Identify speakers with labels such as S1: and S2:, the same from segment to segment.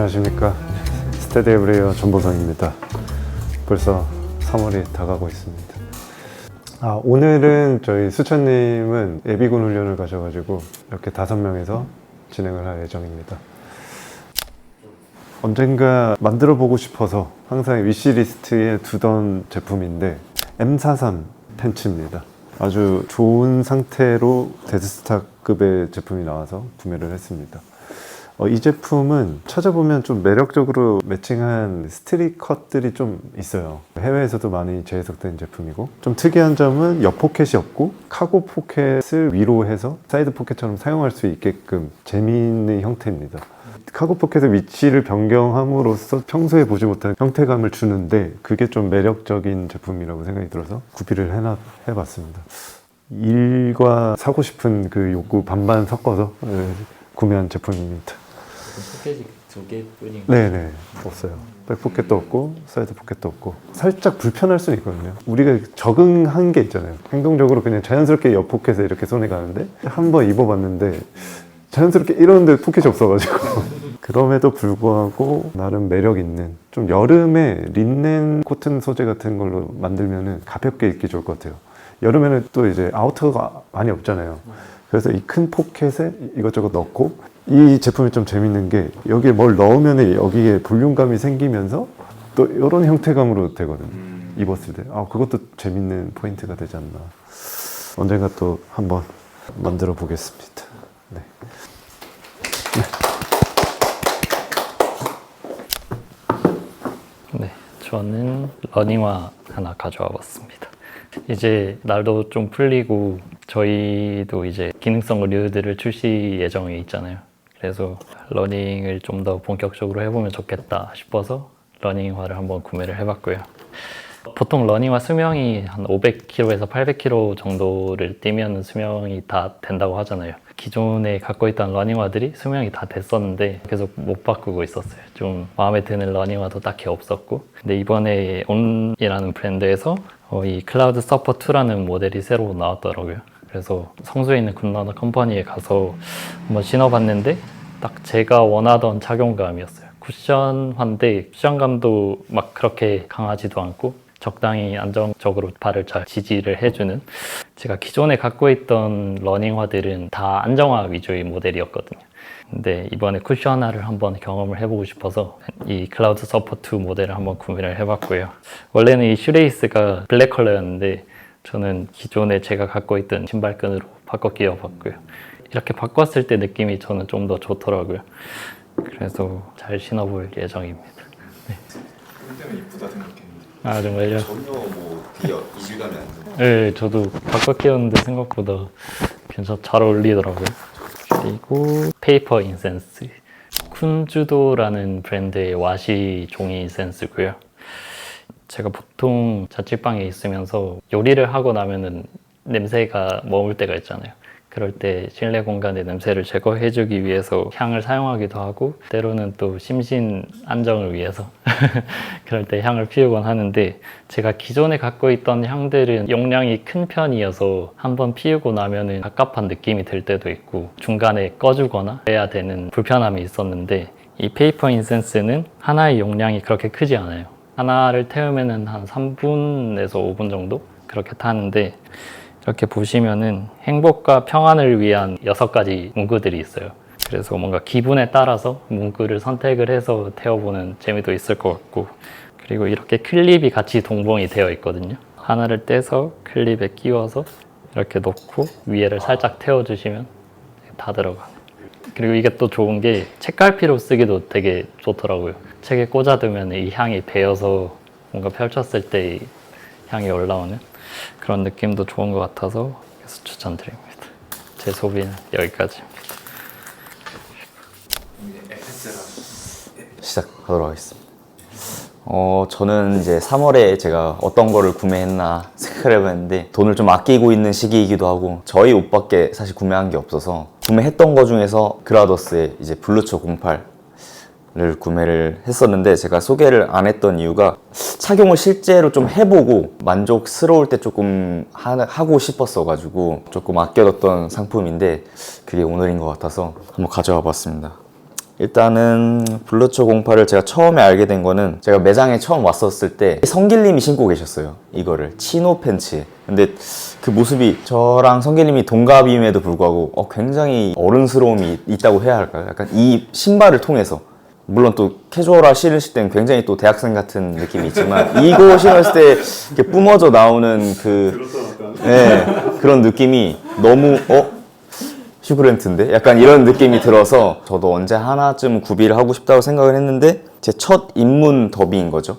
S1: 안녕하십니까 스테디브레이어 전보성입니다. 벌써 3월이 다가고 있습니다. 아, 오늘은 저희 수천님은 예비군 훈련을 가셔가지고 이렇게 다섯 명에서 진행을 할 예정입니다. 언젠가 만들어 보고 싶어서 항상 위시리스트에 두던 제품인데 M43 팬츠입니다. 아주 좋은 상태로 데스스타급의 제품이 나와서 구매를 했습니다. 어, 이 제품은 찾아보면 좀 매력적으로 매칭한 스트릿 컷들이 좀 있어요. 해외에서도 많이 재해석된 제품이고 좀 특이한 점은 옆 포켓이 없고 카고 포켓을 위로 해서 사이드 포켓처럼 사용할 수 있게끔 재미있는 형태입니다. 카고 포켓의 위치를 변경함으로써 평소에 보지 못한 형태감을 주는데 그게 좀 매력적인 제품이라고 생각이 들어서 구비를 해봤습니다. 일과 사고 싶은 그 욕구 반반 섞어서 예, 구매한 제품입니다.
S2: 포켓이 두 개뿐인
S1: 네네. 없어요. 백 포켓도 없고 사이드 포켓도 없고. 살짝 불편할 수는 있거든요. 우리가 적응한 게 있잖아요. 행동적으로 그냥 자연스럽게 옆 포켓에 이렇게 손이 가는데 한 번 입어봤는데 자연스럽게 이러는데 포켓이 없어가지고. 그럼에도 불구하고 나름 매력 있는 좀 여름에 린넨 코튼 소재 같은 걸로 만들면은 가볍게 입기 좋을 것 같아요. 여름에는 또 이제 아우터가 많이 없잖아요. 그래서 이 큰 포켓에 이것저것 넣고 이 제품이 좀 재밌는 게 여기에 뭘 넣으면 여기에 볼륨감이 생기면서 또 이런 형태감으로 되거든요. 입었을 때. 아, 그것도 재밌는 포인트가 되지 않나. 언젠가 또 한번 만들어 보겠습니다. 네.
S2: 네, 저는 러닝화 하나 가져와 봤습니다. 이제 날도 좀 풀리고 저희도 이제 기능성 의류들을 출시 예정에 있잖아요. 그래서 러닝을 좀 더 본격적으로 해보면 좋겠다 싶어서 러닝화를 한번 구매를 해봤고요. 보통 러닝화 수명이 한 500km에서 800km 정도를 뛰면 수명이 다 된다고 하잖아요. 기존에 갖고 있던 러닝화들이 수명이 다 됐었는데 계속 못 바꾸고 있었어요. 좀 마음에 드는 러닝화도 딱히 없었고. 근데 이번에 온이라는 브랜드에서 어, 이 클라우드 서퍼 2라는 모델이 새로 나왔더라고요. 그래서 성수에 있는 굿러너 컴퍼니에 가서 한번 신어봤는데 딱 제가 원하던 착용감이었어요. 쿠션화인데 쿠션감도 막 그렇게 강하지도 않고 적당히 안정적으로 발을 잘 지지를 해주는 제가 기존에 갖고 있던 러닝화들은 다 안정화 위주의 모델이었거든요. 근데 이번에 쿠션화를 한번 경험을 해보고 싶어서 이 클라우드 서퍼2 모델을 한번 구매를 해봤고요. 원래는 이 슈레이스가 블랙 컬러였는데 저는 기존에 제가 갖고 있던 신발끈으로 바꿔 끼워 봤고요. 이렇게 바꿨을 때 느낌이 저는 좀 더 좋더라고요. 그래서 잘 신어볼 예정입니다.
S3: 때문에 이쁘다 생각했는데
S2: 아 정말요?
S3: 전혀 뭐 되게 이질감이 안 들어.
S2: 네, 저도 바꿔 끼웠는데 생각보다 괜찮 잘 어울리더라고요. 그리고 페이퍼 인센스. 쿤주도라는 브랜드의 와시 종이 인센스고요. 제가 보통 자취방에 있으면서 요리를 하고 나면은 냄새가 머물 때가 있잖아요. 그럴 때 실내 공간의 냄새를 제거해주기 위해서 향을 사용하기도 하고 때로는 또 심신 안정을 위해서 그럴 때 향을 피우곤 하는데 제가 기존에 갖고 있던 향들은 용량이 큰 편이어서 한번 피우고 나면은 갑갑한 느낌이 들 때도 있고 중간에 꺼주거나 해야 되는 불편함이 있었는데 이 페이퍼 인센스는 하나의 용량이 그렇게 크지 않아요. 하나를 태우면은 한 3분에서 5분 정도 그렇게 타는데 이렇게 보시면은 행복과 평안을 위한 여섯 가지 문구들이 있어요. 그래서 뭔가 기분에 따라서 문구를 선택을 해서 태워보는 재미도 있을 것 같고 그리고 이렇게 클립이 같이 동봉이 되어 있거든요. 하나를 떼서 클립에 끼워서 이렇게 놓고 위에를 살짝 태워주시면 다 들어가요. 그리고 이게 또 좋은 게 책갈피로 쓰기도 되게 좋더라고요. 책에 꽂아두면 이 향이 배어서 뭔가 펼쳤을 때이 향이 올라오는 그런 느낌도 좋은 것 같아서 그래서 추천드립니다. 제 소비는 여기까지입니다.
S4: 시작하도록 하겠습니다. 어, 저는 이제 3월에 제가 어떤 거를 구매했나 생각을 해봤는데 돈을 좀 아끼고 있는 시기이기도 하고 저희 옷밖에 사실 구매한 게 없어서 구매했던 거 중에서 그라더스의 이제 블루초 08을 구매를 했었는데 제가 소개를 안 했던 이유가 착용을 실제로 좀 해보고 만족스러울 때 조금 하, 하고 싶었어 가지고 조금 아껴뒀던 상품인데 그게 오늘인 것 같아서 한번 가져와 봤습니다. 일단은 블루초 08을 제가 처음에 알게 된 거는 제가 매장에 처음 왔었을 때 성길님이 신고 계셨어요. 이거를 치노 팬츠에. 근데 그 모습이 저랑 성길님이 동갑임에도 불구하고 어, 굉장히 어른스러움이 있다고 해야 할까요? 약간 이 신발을 통해서 물론 또 캐주얼화 신으실 때는 굉장히 또 대학생 같은 느낌이 있지만 이거 신었을 때 이렇게 뿜어져 나오는 그 네, 그런 느낌이 너무 어 슈그랜트인데 약간 이런 느낌이 들어서 저도 언제 하나쯤 구비를 하고 싶다고 생각을 했는데 제 첫 입문 더비인 거죠.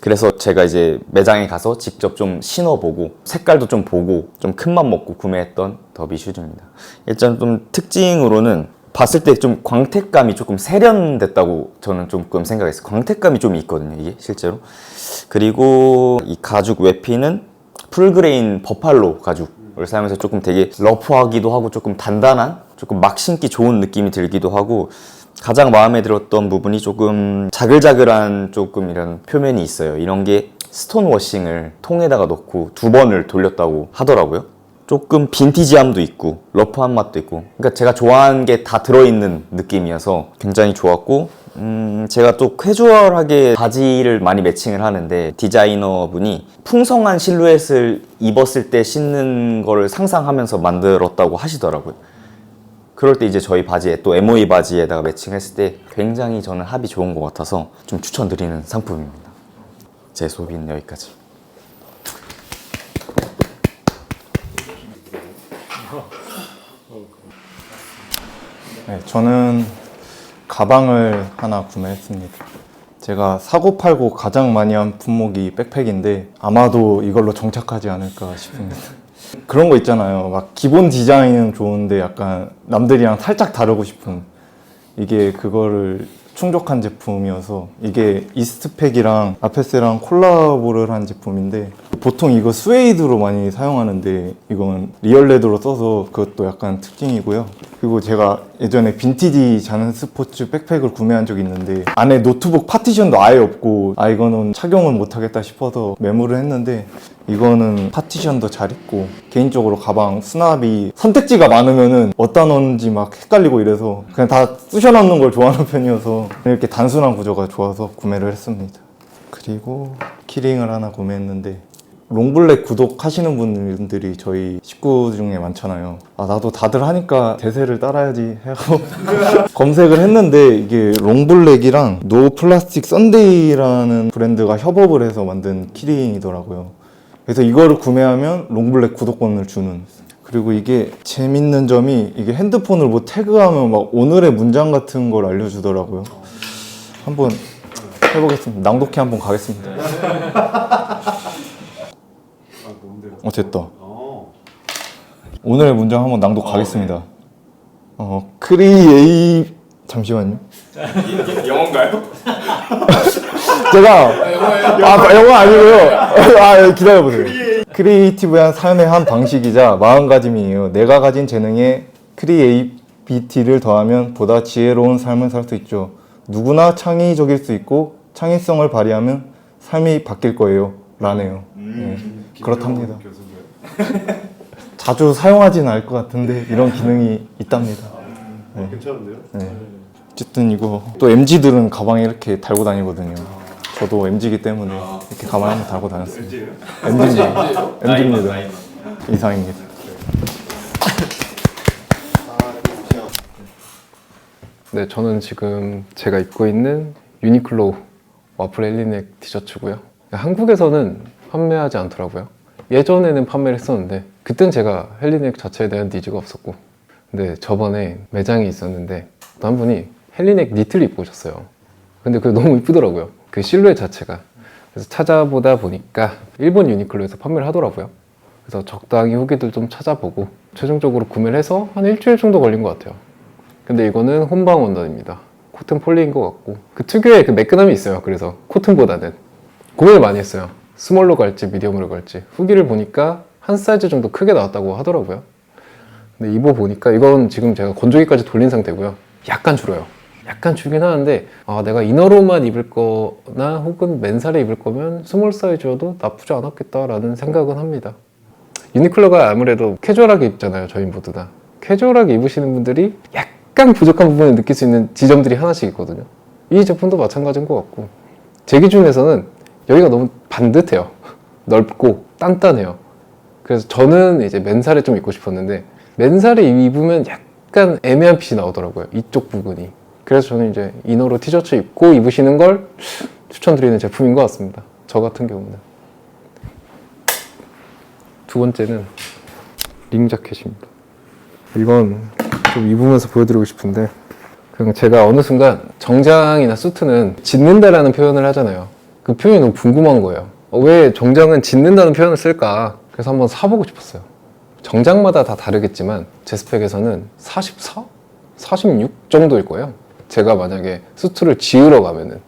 S4: 그래서 제가 이제 매장에 가서 직접 좀 신어보고 색깔도 좀 보고 좀 큰 맘 먹고 구매했던 더비 슈즈입니다. 일단 좀 특징으로는 봤을 때 좀 광택감이 조금 세련됐다고 저는 조금 생각했어요. 광택감이 좀 있거든요, 이게 실제로. 그리고 이 가죽 외피는 풀그레인 버팔로 가죽 을 사용해서 조금 되게 러프하기도 하고 조금 단단한 조금 막 신기 좋은 느낌이 들기도 하고 가장 마음에 들었던 부분이 조금 자글자글한 조금 이런 표면이 있어요. 이런 게 스톤 워싱을 통에다가 넣고 두 번을 돌렸다고 하더라고요. 조금 빈티지함도 있고 러프한 맛도 있고 그러니까 제가 좋아하는 게 다 들어있는 느낌이어서 굉장히 좋았고 음 제가 또 캐주얼하게 바지를 많이 매칭을 하는데 디자이너 분이 풍성한 실루엣을 입었을 때 신는 거를 상상하면서 만들었다고 하시더라고요. 그럴 때 이제 저희 바지에 또 MOE 바지에다가 매칭했을 때 굉장히 저는 합이 좋은 것 같아서 좀 추천드리는 상품입니다. 제 소비는 여기까지.
S5: 네, 저는 가방을 하나 구매했습니다. 제가 사고 팔고 가장 많이 한 품목이 백팩인데 아마도 이걸로 정착하지 않을까 싶습니다. 그런 거 있잖아요. 막 기본 디자인은 좋은데 약간 남들이랑 살짝 다르고 싶은 이게 그거를 충족한 제품이어서 이게 이스트팩이랑 아페스랑 콜라보를 한 제품인데 보통 이거 스웨이드로 많이 사용하는데 이건 리얼레드로 써서 그것도 약간 특징이고요. 그리고 제가 예전에 빈티지 자는 스포츠 백팩을 구매한 적이 있는데 안에 노트북 파티션도 아예 없고 아 이거는 착용을 못하겠다 싶어서 매물을 했는데 이거는 파티션도 잘 있고 개인적으로 가방 수납이 선택지가 많으면은 어디다 넣는지 막 헷갈리고 이래서 그냥 다 쑤셔 넣는 걸 좋아하는 편이어서 이렇게 단순한 구조가 좋아서 구매를 했습니다. 그리고 키링을 하나 구매했는데 롱블랙 구독하시는 분들이 저희 식구 중에 많잖아요. 아, 나도 다들 하니까 대세를 따라야지 하고 검색을 했는데 이게 롱블랙이랑 노 플라스틱 썬데이라는 브랜드가 협업을 해서 만든 키링이더라고요. 그래서 이거를 구매하면 롱블랙 구독권을 주는. 그리고 이게 재밌는 점이 이게 핸드폰을 뭐 태그하면 막 오늘의 문장 같은 걸 알려주더라고요. 한번 해보겠습니다. 낭독해 한번 가겠습니다. 어 됐다. 오늘의 문장 한번 낭독 가겠습니다. 어 크리에이 잠시만요.
S3: 영어인가요?
S5: 제가 아 영어 아니고요. 아 기다려 보세요. 크리에이티브한 삶의 한 방식이자 마음가짐이에요. 내가 가진 재능에 크리에이비티를 더하면 보다 지혜로운 삶을 살 수 있죠. 누구나 창의적일 수 있고 창의성을 발휘하면 삶이 바뀔 거예요. 라네요. 네, 그렇답니다. 자주 사용하지는 않을 것 같은데 이런 기능이 있답니다. 네.
S1: 괜찮은데요?
S5: 네. 어쨌든 이거 또 MG들은 가방에 이렇게 달고 다니거든요. 저도 MG이기 때문에 이렇게 가방에 한번 달고 다녔습니다. MG입니다. MG입니다. 이상입니다.
S6: 네, 저는 지금 제가 입고 있는 유니클로 와플 헬리넥 티셔츠고요. 한국에서는 판매하지 않더라고요. 예전에는 판매를 했었는데 그땐 제가 헬리넥 자체에 대한 니즈가 없었고 근데 저번에 매장에 있었는데 한 분이 헬리넥 니트를 입고 오셨어요. 근데 그게 너무 이쁘더라고요. 그 실루엣 자체가. 그래서 찾아보다 보니까 일본 유니클로에서 판매를 하더라고요. 그래서 적당히 후기들 좀 찾아보고 최종적으로 구매를 해서 한 일주일 정도 걸린 것 같아요. 근데 이거는 혼방 원단입니다. 코튼 폴리인 것 같고 그 특유의 그 매끈함이 있어요. 그래서 코튼보다는 고민을 많이 했어요. 스몰로 갈지 미디엄으로 갈지 후기를 보니까 한 사이즈 정도 크게 나왔다고 하더라고요. 근데 입어 보니까 이건 지금 제가 건조기까지 돌린 상태고요. 약간 줄어요. 약간 줄긴 하는데 아, 내가 이너로만 입을 거나 혹은 맨살에 입을 거면 스몰 사이즈여도 나쁘지 않았겠다라는 생각은 합니다. 유니클로가 아무래도 캐주얼하게 입잖아요. 저희 모두 다. 캐주얼하게 입으시는 분들이 약간 부족한 부분을 느낄 수 있는 지점들이 하나씩 있거든요. 이 제품도 마찬가지인 것 같고 제 기준에서는 여기가 너무 반듯해요. 넓고 단단해요. 그래서 저는 이제 맨살에 좀 입고 싶었는데 맨살에 입으면 약간 애매한 핏이 나오더라고요. 이쪽 부분이. 그래서 저는 이제 이너로 티셔츠 입고 입으시는 걸 추천드리는 제품인 것 같습니다. 저 같은 경우는. 두 번째는 링 자켓입니다. 이건 좀 입으면서 보여드리고 싶은데 그냥 제가 어느 순간 정장이나 수트는 짓는다라는 표현을 하잖아요. 그 표현이 너무 궁금한 거예요. 어, 왜 정장은 짓는다는 표현을 쓸까? 그래서 한번 사보고 싶었어요. 정장마다 다 다르겠지만 제 스펙에서는 44? 46 정도일 거예요. 제가 만약에 수트를 지으러 가면은.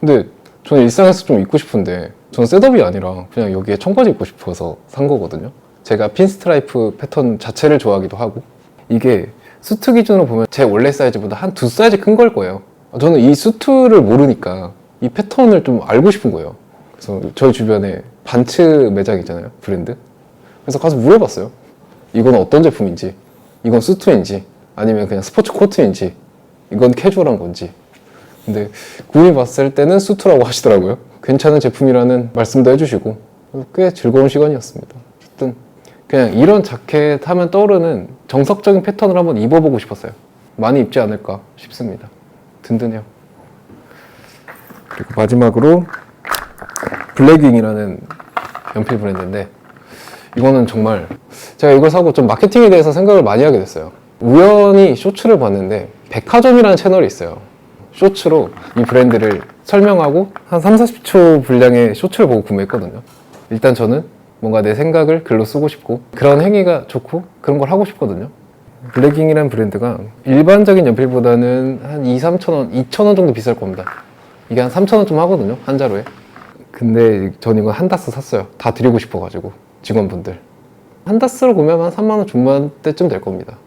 S6: 근데 저는 일상에서 좀 입고 싶은데 저는 셋업이 아니라 그냥 여기에 청바지 입고 싶어서 산 거거든요. 제가 핀스트라이프 패턴 자체를 좋아하기도 하고 이게 수트 기준으로 보면 제 원래 사이즈보다 한 두 사이즈 큰 걸 거예요. 저는 이 수트를 모르니까 이 패턴을 좀 알고 싶은 거예요. 그래서 저희 주변에 반츠 매장 있잖아요. 브랜드. 그래서 가서 물어봤어요. 이건 어떤 제품인지, 이건 수트인지, 아니면 그냥 스포츠 코트인지, 이건 캐주얼한 건지. 근데 구분이 봤을 때는 수트라고 하시더라고요. 괜찮은 제품이라는 말씀도 해주시고 꽤 즐거운 시간이었습니다. 어쨌든 그냥 이런 자켓 하면 떠오르는 정석적인 패턴을 한번 입어보고 싶었어요. 많이 입지 않을까 싶습니다. 든든해요. 그리고 마지막으로 블랙윙이라는 연필 브랜드인데 이거는 정말 제가 이걸 사고 좀 마케팅에 대해서 생각을 많이 하게 됐어요. 우연히 쇼츠를 봤는데 백화점이라는 채널이 있어요. 쇼츠로 이 브랜드를 설명하고 한 3, 40초 분량의 쇼츠를 보고 구매했거든요. 일단 저는 뭔가 내 생각을 글로 쓰고 싶고 그런 행위가 좋고 그런 걸 하고 싶거든요. 블랙잉이라는 브랜드가 일반적인 연필보다는 한 2, 3천 원, 2천 원 정도 비쌀 겁니다. 이게 한 3천 원 좀 하거든요. 한 자루에. 근데 전 이거 한 다스 샀어요. 다 드리고 싶어가지고 직원분들. 한 다스로 구매하면 한 3만 원 중반 때쯤 될 겁니다.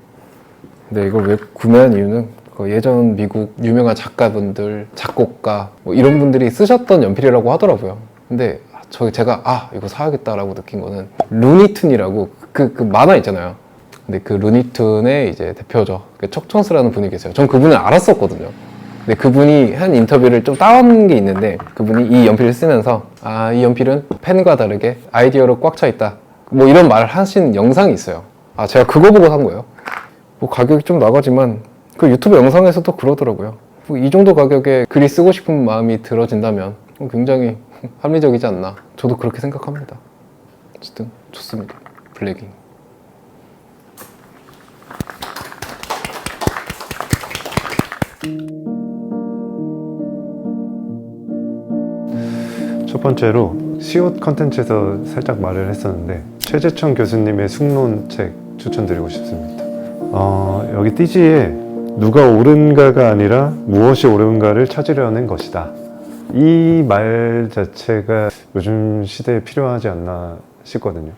S6: 근데 이걸 왜 구매한 이유는 그 예전 미국 유명한 작가분들, 작곡가 뭐 이런 분들이 쓰셨던 연필이라고 하더라고요. 근데 저 제가 아 이거 사야겠다라고 느낀 거는 루니툰이라고 그, 그 만화 있잖아요. 근데 그 루니툰의 이제 대표죠. 그 척천스라는 분이 계세요. 전 그분을 알았었거든요. 근데 그분이 한 인터뷰를 좀 따온 게 있는데 그분이 이 연필을 쓰면서 아 이 연필은 펜과 다르게 아이디어로 꽉 차 있다. 뭐 이런 말을 하신 영상이 있어요. 아 제가 그거 보고 산 거예요. 뭐 가격이 좀 나가지만 그 유튜브 영상에서도 그러더라고요. 뭐이 정도 가격에 글이 쓰고 싶은 마음이 들어진다면 굉장히 합리적이지 않나. 저도 그렇게 생각합니다. 어쨌든 좋습니다. 블랙잉.
S1: 첫 번째로 시옷 컨텐츠에서 살짝 말을 했었는데 최재천 교수님의 숙론 책 추천드리고 싶습니다. 어, 여기 띠지에 누가 옳은가가 아니라 무엇이 옳은가를 찾으려는 것이다. 이 말 자체가 요즘 시대에 필요하지 않나 싶거든요.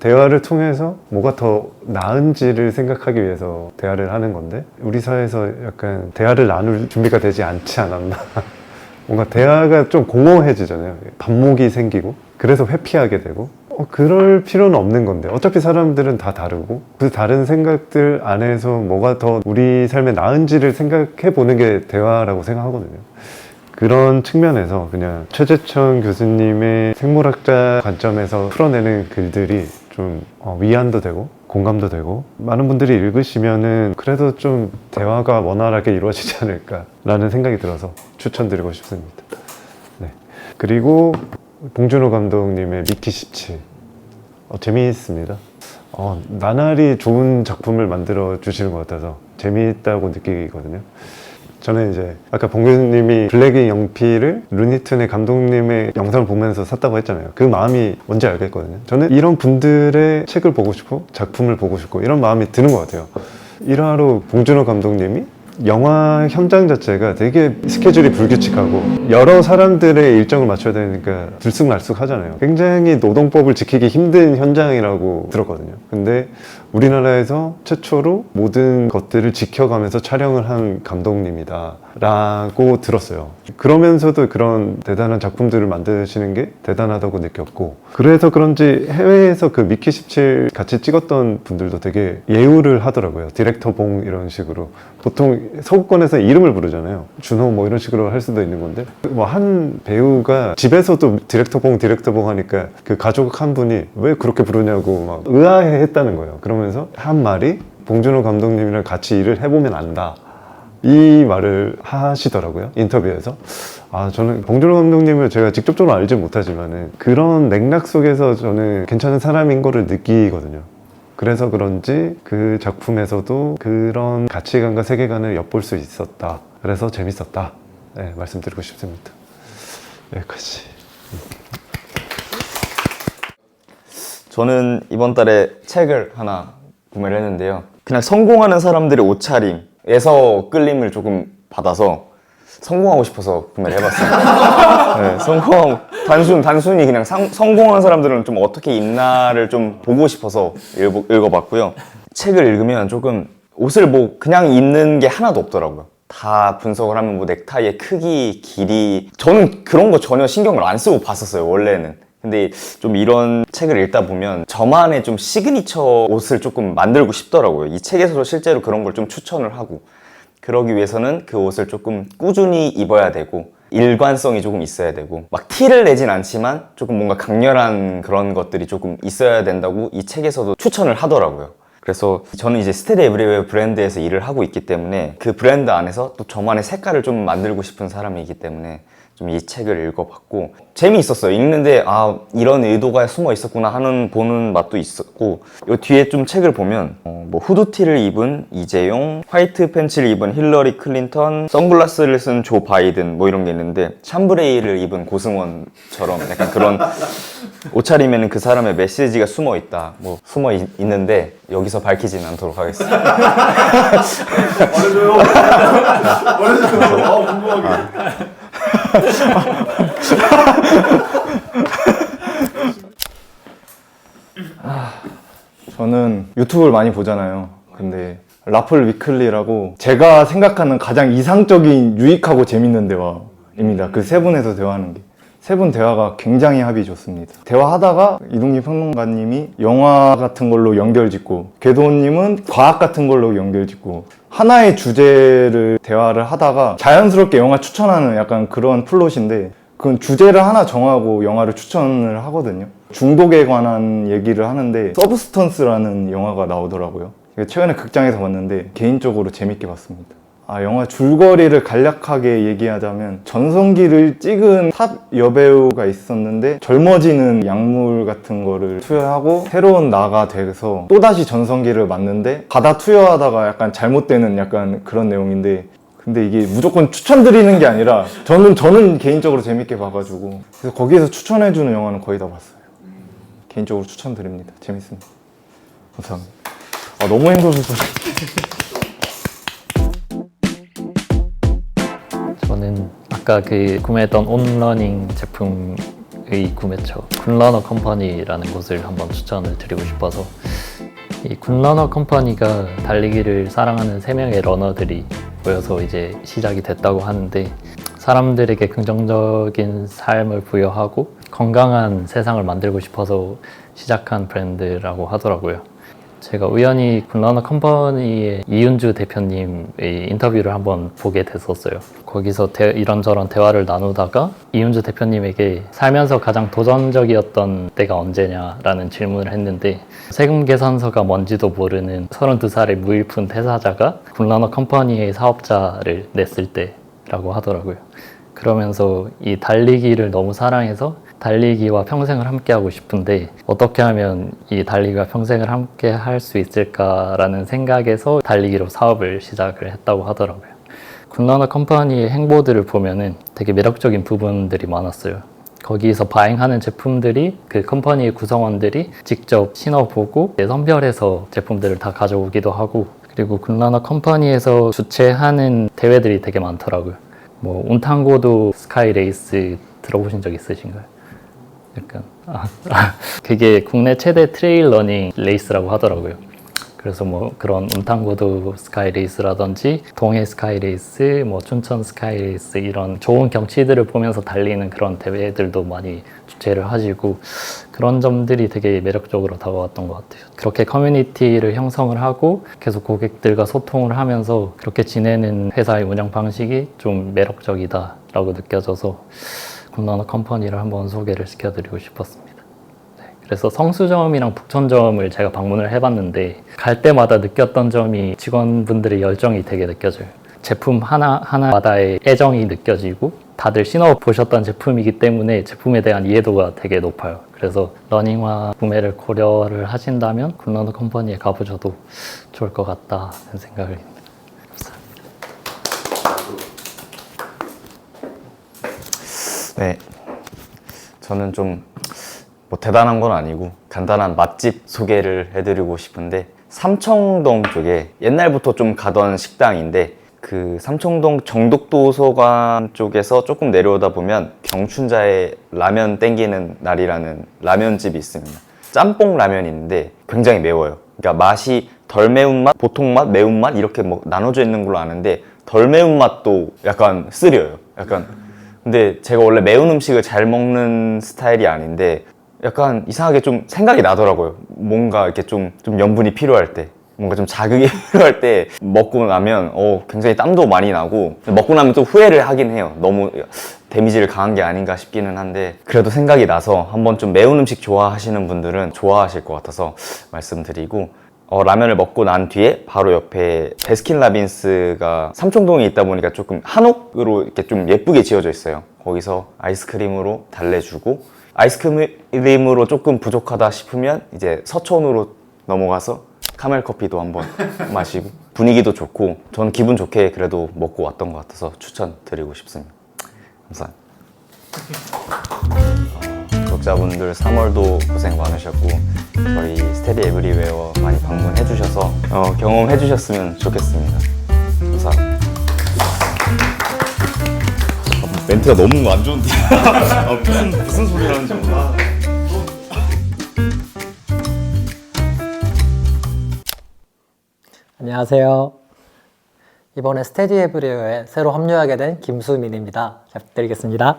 S1: 대화를 통해서 뭐가 더 나은지를 생각하기 위해서 대화를 하는 건데 우리 사회에서 약간 대화를 나눌 준비가 되지 않지 않았나. 뭔가 대화가 좀 공허해지잖아요. 반목이 생기고 그래서 회피하게 되고 어, 그럴 필요는 없는 건데 어차피 사람들은 다 다르고 그 다른 생각들 안에서 뭐가 더 우리 삶에 나은지를 생각해 보는 게 대화라고 생각하거든요. 그런 측면에서 그냥 최재천 교수님의 생물학자 관점에서 풀어내는 글들이 좀 어, 위안도 되고 공감도 되고 많은 분들이 읽으시면은 그래도 좀 대화가 원활하게 이루어지지 않을까라는 생각이 들어서 추천드리고 싶습니다. 네. 그리고 봉준호 감독님의 미키 17 어, 재미있습니다. 어, 나날이 좋은 작품을 만들어 주시는 것 같아서 재미있다고 느끼거든요. 저는 이제 아까 봉 교수님이 블랙의 영피를 루니툰의 감독님의 영상을 보면서 샀다고 했잖아요. 그 마음이 뭔지 알겠거든요. 저는 이런 분들의 책을 보고 싶고 작품을 보고 싶고 이런 마음이 드는 것 같아요. 일화로 봉준호 감독님이 영화 현장 자체가 되게 스케줄이 불규칙하고 여러 사람들의 일정을 맞춰야 되니까 들쑥날쑥 하잖아요. 굉장히 노동법을 지키기 힘든 현장이라고 들었거든요. 근데 우리나라에서 최초로 모든 것들을 지켜가면서 촬영을 한 감독님이다. 라고 들었어요. 그러면서도 그런 대단한 작품들을 만드시는 게 대단하다고 느꼈고, 그래서 그런지 해외에서 그 미키 17 같이 찍었던 분들도 되게 예우를 하더라고요. 디렉터 봉 이런 식으로. 보통 서구권에서 이름을 부르잖아요. 준호 뭐 이런 식으로 할 수도 있는 건데, 뭐 한 배우가 집에서도 디렉터 봉, 디렉터 봉 하니까 그 가족 한 분이 왜 그렇게 부르냐고 막 의아해 했다는 거예요. 그러면서 한 말이 봉준호 감독님이랑 같이 일을 해보면 안다. 이 말을 하시더라고요 인터뷰에서. 아 저는 봉준호 감독님을 제가 직접적으로 알지 못하지만은 그런 맥락 속에서 저는 괜찮은 사람인 거를 느끼거든요. 그래서 그런지 그 작품에서도 그런 가치관과 세계관을 엿볼 수 있었다. 그래서 재밌었다. 네, 말씀드리고 싶습니다. 여기까지.
S4: 저는 이번 달에 책을 하나 구매를 했는데요. 그냥 성공하는 사람들의 옷차림 에서 끌림을 조금 받아서 성공하고 싶어서 구매를 해봤어요. 네, 성공 단순 단순히 그냥 상- 성공한 사람들은 좀 어떻게 입나를 좀 보고 싶어서 읽어, 읽어봤고요. 책을 읽으면 조금 옷을 뭐 그냥 입는 게 하나도 없더라고요. 다 분석을 하면 뭐 넥타이의 크기, 길이 저는 그런 거 전혀 신경을 안 쓰고 봤었어요 원래는. 근데 좀 이런 책을 읽다 보면 저만의 좀 시그니처 옷을 조금 만들고 싶더라고요. 이 책에서도 실제로 그런 걸 좀 추천을 하고 그러기 위해서는 그 옷을 조금 꾸준히 입어야 되고 일관성이 조금 있어야 되고 막 티를 내진 않지만 조금 뭔가 강렬한 그런 것들이 조금 있어야 된다고 이 책에서도 추천을 하더라고요. 그래서 저는 이제 스테디 에브리웨어 브랜드에서 일을 하고 있기 때문에 그 브랜드 안에서 또 저만의 색깔을 좀 만들고 싶은 사람이기 때문에 좀 이 책을 읽어봤고 재미있었어요. 읽는데 아 이런 의도가 숨어 있었구나 하는 보는 맛도 있었고 요 뒤에 좀 책을 보면 어, 뭐 후드티를 입은 이재용, 화이트 팬츠를 입은 힐러리 클린턴, 선글라스를 쓴 조 바이든 뭐 이런 게 있는데 샴브레이를 입은 고승원처럼 약간 그런 옷차림에는 그 사람의 메시지가 숨어 있다. 뭐 숨어 있, 있는데 여기서 밝히지는 않도록 하겠습니다.
S3: 말해줘요. 말해줘요. 아, 궁금하게.
S5: 저는 유튜브를 많이 보잖아요. 근데 라플 위클리라고 제가 생각하는 가장 이상적인 유익하고 재밌는 대화입니다. 그 세 분에서 대화하는 게. 세 분 대화가 굉장히 합이 좋습니다. 대화하다가 이동진 평론가님이 영화 같은 걸로 연결 짓고 궤도님은 과학 같은 걸로 연결 짓고 하나의 주제를 대화를 하다가 자연스럽게 영화 추천하는 약간 그런 플롯인데 그건 주제를 하나 정하고 영화를 추천을 하거든요. 중독에 관한 얘기를 하는데 서브스턴스라는 영화가 나오더라고요. 최근에 극장에서 봤는데 개인적으로 재밌게 봤습니다. 아, 영화 줄거리를 간략하게 얘기하자면 전성기를 찍은 탑 여배우가 있었는데 젊어지는 약물 같은 거를 투여하고 새로운 나가 돼서 또다시 전성기를 맞는데 가다 투여하다가 약간 잘못되는 약간 그런 내용인데 근데 이게 무조건 추천드리는 게 아니라 저는 저는 개인적으로 재밌게 봐가지고 그래서 거기에서 추천해주는 영화는 거의 다 봤어요. 개인적으로 추천드립니다. 재밌습니다. 감사합니다. 아, 너무 행복해서
S2: 저는 아까 그 구매했던 온러닝 제품의 구매처 군러너 컴퍼니라는 곳을 한번 추천을 드리고 싶어서 이 군러너 컴퍼니가 달리기를 사랑하는 세 명의 러너들이 모여서 이제 시작이 됐다고 하는데 사람들에게 긍정적인 삶을 부여하고 건강한 세상을 만들고 싶어서 시작한 브랜드라고 하더라고요. 제가 우연히 굿러너 컴퍼니의 이윤주 대표님의 인터뷰를 한번 보게 됐었어요. 거기서 대- 이런저런 대화를 나누다가 이윤주 대표님에게 살면서 가장 도전적이었던 때가 언제냐라는 질문을 했는데 세금 계산서가 뭔지도 모르는 32살의 무일푼 퇴사자가 굿러너 컴퍼니의 사업자를 냈을 때라고 하더라고요. 그러면서 이 달리기를 너무 사랑해서 달리기와 평생을 함께 하고 싶은데 어떻게 하면 이 달리기와 평생을 함께 할 수 있을까라는 생각에서 달리기로 사업을 시작을 했다고 하더라고요. 굿러너 컴퍼니의 행보들을 보면은 되게 매력적인 부분들이 많았어요. 거기서 바행하는 제품들이 그 컴퍼니의 구성원들이 직접 신어보고 선별해서 제품들을 다 가져오기도 하고 그리고 굿러너 컴퍼니에서 주최하는 대회들이 되게 많더라고요. 뭐 온탄고도 스카이 레이스 들어보신 적 있으신가요? 약간 아, 아, 그게 국내 최대 트레일 러닝 레이스라고 하더라고요. 그래서 뭐 그런 운탄고도 스카이 레이스라든지 동해 스카이 레이스, 뭐 춘천 스카이 레이스 이런 좋은 경치들을 보면서 달리는 그런 대회들도 많이 주최를 하시고 그런 점들이 되게 매력적으로 다가왔던 것 같아요. 그렇게 커뮤니티를 형성을 하고 계속 고객들과 소통을 하면서 그렇게 지내는 회사의 운영 방식이 좀 매력적이다라고 느껴져서 굿러너 컴퍼니를 한번 소개를 시켜드리고 싶었습니다. 네, 그래서 성수점이랑 북천점을 제가 방문을 해봤는데 갈 때마다 느꼈던 점이 직원분들의 열정이 되게 느껴져요. 제품 하나 하나마다의 애정이 느껴지고 다들 신어 보셨던 제품이기 때문에 제품에 대한 이해도가 되게 높아요. 그래서 러닝화 구매를 고려를 하신다면 굿러너 컴퍼니에 가보셔도 좋을 것 같다 는 생각을
S4: 네. 저는 좀뭐 대단한 건 아니고 간단한 맛집 소개를 해드리고 싶은데 삼청동 쪽에 옛날부터 좀 가던 식당인데 그 삼청동 정독도서관 쪽에서 조금 내려오다 보면 경춘자의 라면 땡기는 날이라는 라면집이 있습니다. 짬뽕 라면인데 굉장히 매워요. 그러니까 맛이 덜 매운맛, 보통 맛, 매운맛 이렇게 뭐 나눠져 있는 걸로 아는데 덜 매운맛도 약간 쓰려요. 약간 근데 제가 원래 매운 음식을 잘 먹는 스타일이 아닌데 약간 이상하게 좀 생각이 나더라고요. 뭔가 이렇게 좀, 좀 염분이 필요할 때. 뭔가 좀 자극이 필요할 때 먹고 나면 어, 굉장히 땀도 많이 나고 먹고 나면 또 후회를 하긴 해요. 너무 데미지를 강한 게 아닌가 싶기는 한데 그래도 생각이 나서 한번 좀 매운 음식 좋아하시는 분들은 좋아하실 것 같아서 말씀드리고 어, 라면을 먹고 난 뒤에 바로 옆에 베스킨라빈스가 삼청동에 있다 보니까 조금 한옥으로 이렇게 좀 예쁘게 지어져 있어요. 거기서 아이스크림으로 달래주고 아이스크림으로 조금 부족하다 싶으면 이제 서촌으로 넘어가서 카멜 커피도 한번 마시고 분위기도 좋고 저는 기분 좋게 그래도 먹고 왔던 것 같아서 추천드리고 싶습니다. 감사합니다. 어, 구독자분들 3월도 고생 많으셨고 저희 스테디 에브리웨어 많이 방문해 주셔서 어, 경험해 주셨으면 좋겠습니다. 멘트가 너무 안 좋은데 무슨 무슨 소리를 하는지 몰라.
S7: 안녕하세요. 이번에 스테디 에브리어에 새로 합류하게 된 김수민입니다. 잘 부탁드리겠습니다.